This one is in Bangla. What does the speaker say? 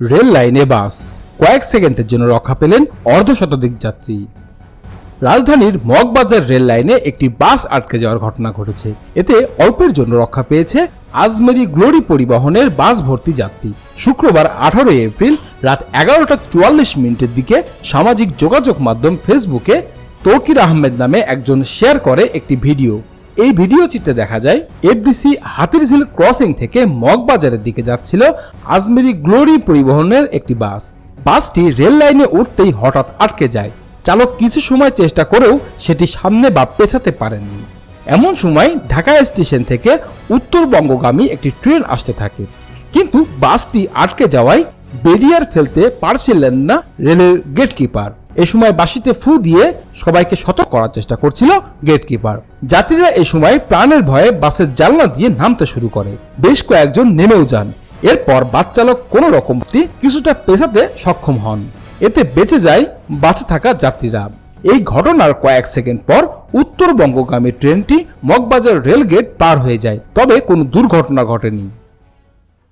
রেল লাইনে বাস। কয়েক সেকেন্ডের জন্য রক্ষা পেলেন অর্ধ শতাধিক যাত্রী। রাজধানীর মগবাজার রেল লাইনে একটি বাস আটকে যাওয়ার ঘটনা ঘটেছে। এতে অল্পের জন্য রক্ষা পেয়েছে আজমেরি গ্লোরি পরিবহনের বাস ভর্তি যাত্রী। শুক্রবার আঠারোই এপ্রিল রাত এগারোটা চুয়াল্লিশ মিনিটের দিকে সামাজিক যোগাযোগ মাধ্যম ফেসবুকে তৌকির আহমেদ নামে একজন শেয়ার করে একটি ভিডিও। এই ভিডিও চিত্রে দেখা যায়, এফডিসি হাতিরঝিল ক্রসিং থেকে মগবাজারের দিকে যাচ্ছিল আজমেরি গ্লোরি পরিবহনের একটি বাস। বাসটি রেল লাইনে উঠতেই হঠাৎ আটকে যায়। চালক কিছু সময় চেষ্টা করেও সেটি সামনে বা পেছাতে পারেননি। এমন সময় ঢাকা স্টেশন থেকে উত্তরবঙ্গগামী একটি ট্রেন আসতে থাকে। কিন্তু বাসটি আটকে যাওয়ায় বেরিয়ার ফেলতে পারছিলেন না রেলের গেটকিপার এ সময় বাসিতে ফু দিয়ে সবাইকে সতর্ক করার চেষ্টা করছিল গেটকিপার যাত্রীরা এ সময় প্রাণের ভয়ে বাসের জানলা দিয়ে নামতে শুরু করে। বেশ কয়েকজন নেমেও যান। এরপর বাস চালক কোনো রকম কিছুটা পেছাতে সক্ষম হন। এতে বেঁচে যায় বাসে থাকা যাত্রীরা। এই ঘটনার কয়েক সেকেন্ড পর উত্তরবঙ্গগামী ট্রেনটি মগবাজার রেলগেট পার হয়ে যায়। তবে কোনো দুর্ঘটনা ঘটেনি।